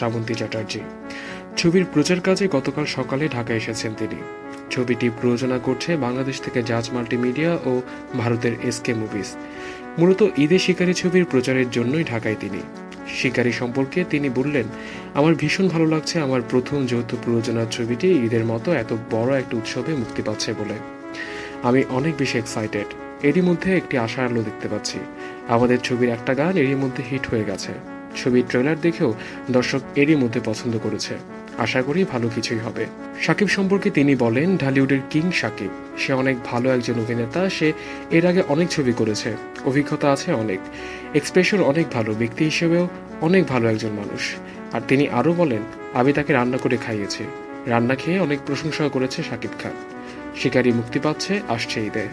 শ্রাবন্তী চ্যাটার্জি। ছবির প্রচার কাজে গতকাল সকালে ঢাকা এসেছেন তিনি। ছবিটি প্রযোজনা করছে বাংলাদেশ থেকে জাজ মাল্টিমিডিয়া ও ভারতের এসকে মুভিজ। মূলত ঈদে শিকারী ছবির প্রচারের জন্যই ঢাকায় তিনি। শিকারী সম্পর্কে তিনি বললেন, আমার ভীষণ ভালো লাগছে আমার প্রথম যৌথ প্রযোজনার ছবিটি ঈদের মতো এত বড় একটা উৎসবে মুক্তি পাচ্ছে বলে। আমি অনেক বেশি এক্সাইটেড এরই মধ্যে একটি আশার আলো দেখতে পাচ্ছি। আমাদের ছবির একটা গান এরই মধ্যে হিট হয়ে গেছে। ছবির ট্রেলার দেখেও দর্শক এরই মধ্যে পছন্দ করেছে। আশা করি ভালো কিছুই হবে। সাকিব সম্পর্কে তিনি বলেন, ঢালিউডের কিং সাকিব। সে অনেক ভালো একজন অভিনেতা। সে এর আগে অনেক ছবি করেছে। অভিজ্ঞতা আছে অনেক। এক্সপ্রেশন অনেক ভালো। ব্যক্তি হিসেবেও অনেক ভালো একজন মানুষ। আর তিনি আরও বলেন, আমি তাকে রান্না করে খাইয়েছি। রান্না খেয়ে অনেক প্রশংসা করেছে সাকিব খান। শিকারী মুক্তি পাচ্ছে আসছে ঈদে